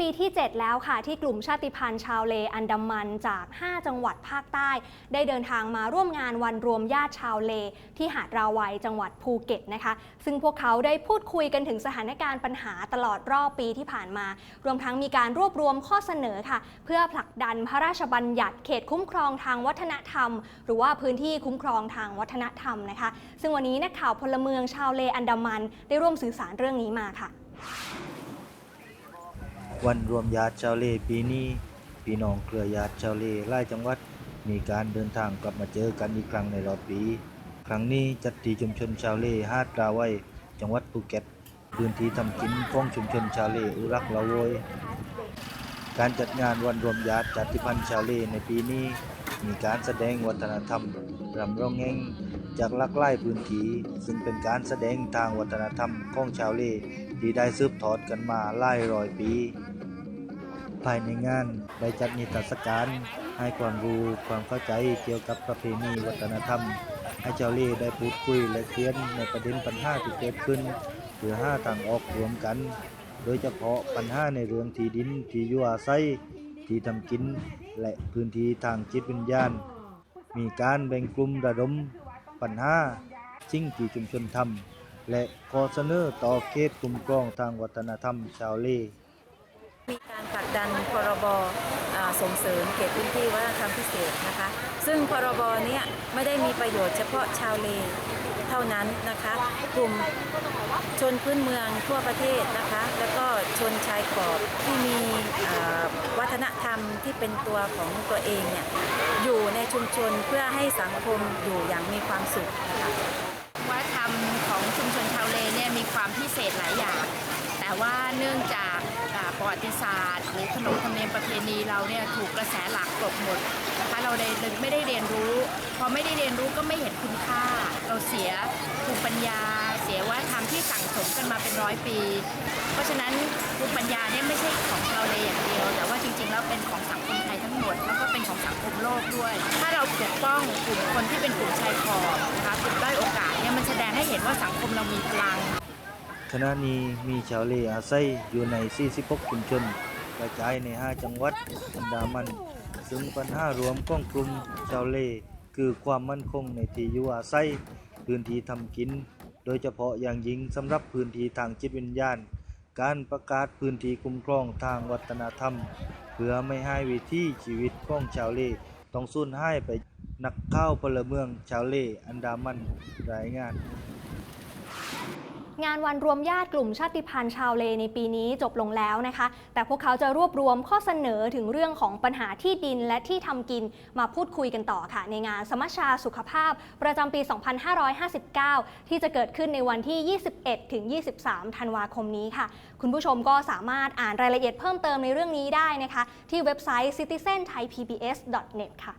ปีที่ 7 แล้วค่ะ ที่กลุ่มชาติพันธุ์ชาวเลอันดามันจาก 5 จังหวัดภาคใต้ ได้เดินทางมาร่วมงานวันรวมญาติชาวเล ที่หาดราวัยจังหวัดภูเก็ตนะคะ ซึ่งพวกเขาได้พูดคุยกันถึงสถานการณ์ปัญหาตลอดรอบปีที่ผ่านมา รวมทั้งมีการรวบรวมข้อเสนอค่ะ เพื่อผลักดันพระราชบัญญัติเขตคุ้มครองทางวัฒนธรรม หรือว่าพื้นที่คุ้มครองทางวัฒนธรรมนะคะ ซึ่งวันนี้นักข่าวพลเมืองชาวเลอันดามัน ได้ร่วมสื่อสารเรื่องนี้มาค่ะ วันรวมญาติชาวเลปีนี้พี่น้องเครือญาติชาวเลหลายจังหวัด มีการเดินทางกลับมาเจอกันอีกครั้งในรอบปี ครั้งนี้จัดที่ชุมชนชาวเลหาดราวัยจังหวัดภูเก็ต พื้นที่ทำกินของชุมชนชาวเลอุรักละโวยการจัดงานวันรวมญาติจัติพันธ์ชาวเลในปีนี้ มีการแสดงวัฒนธรรมรำร้องแห่ง จากลากหลายพื้นที่ซึ่งเป็นการแสดงทางวัฒนธรรมของชาวเลที่ได้สืบทอดกันมาหลายร้อยปี ภายในงานได้จัดนิทรรศการให้ความรู้ความเข้าใจเกี่ยวกับประเพณีวัฒนธรรม ให้ชาวเลได้พูดคุยและเคลียนในประเด็นปัญหาที่เกิดขึ้นเพื่อห้าทางออกรวมกัน โดยเฉพาะปัญหาในเรื่องที่ดินที่อยู่อาศัยที่ทำกินและพื้นที่ทางจิตวิญญาณ มีการแบ่งกลุ่มระดม ปัญหาสิ่งที่ชุมชนทำและขอเสนอต่อเขตกลุ่มกรองทางวัฒนธรรมชาวเลมีการผลักดันพรบส่งเสริมเขตพื้นที่วัฒนธรรมพิเศษนะคะ ซึ่งพรบเนี้ยไม่ได้มีประโยชน์เฉพาะชาวเลเท่านั้นนะคะ กลุ่มชนพื้นเมืองทั่วประเทศนะคะ แล้วก็ชนชายขอบที่มีวั รมที่เป็นตัวของตัวเองเนี่ยอยู่ในชุมชนเพื่อให้สังคมอยู่อย่างมีความสุขนะคะวัฒนธรรมของชุมชนชาวเลเนี่ยมีความพิเศษหลายอย่าง แต่ว่าเนื่องจากประวัติศาสตร์ หรือขนบธรรมเนียมประเพณีเราเนี่ยถูกกระแสหลักกลบหมดนะคะเราได้ไม่ได้เรียนรู้ พอไม่ได้เรียนรู้ก็ไม่เห็นคุณค่า เราเสียภูมิปัญญา เสียวัฒนธรรมที่สั่งสมกันมาเป็นร้อยปี เพราะฉะนั้นภูมิปัญญาเนี่ยไม่ใช่ของเดียว แต่ว่าจริง ๆแล้วเป็นของสังคมไทยทั้งหมด แล้วก็เป็นของสังคมโลกด้วย ถ้าเราปกป้องกลุ่มคนที่เป็นกลุ่มชายขอบนะคะกลุ่มด้อยโอกาสเนี่ยมันแสดงให้เห็นว่าสังคมเรามีพลังขณะนี้มีชาวเลอาศัยอยู่ใน 46 ชุมชน กระจายใน 5 จังหวัดอันดามัน ซึ่งปัญหารวมของกลุ่มชาวเลคือความมั่นคงในที่อยู่อาศัย พื้นที่ทำกิน โดยเฉพาะอย่างยิ่งสำหรับพื้นที่ทางจิตวิญญาณ การประกาศพื้นที่คุ้มครองทางวัฒนธรรม พื่อไม่ให้วิถีชีวิตของชาวเลต้องสูญหายไปนักข่าวพลเมืองชาวเลอันดามันรายงาน งานวันรวมญาติกลุ่มชาติพันธุ์ชาวเลในปีนี้จบลงแล้วนะคะ แต่พวกเขาจะรวบรวมข้อเสนอถึงเรื่องของปัญหาที่ดินและที่ทำกินมาพูดคุยกันต่อค่ะ ในงานสมัชชาสุขภาพประจำปี 2559 ที่จะเกิดขึ้นในวันที่ 21 ถึง 23 ธันวาคมนี้ค่ะ คุณผู้ชมก็สามารถอ่านรายละเอียดเพิ่มเติมในเรื่องนี้ได้นะคะ ที่เว็บไซต์ citizenthaipbs.net ค่ะ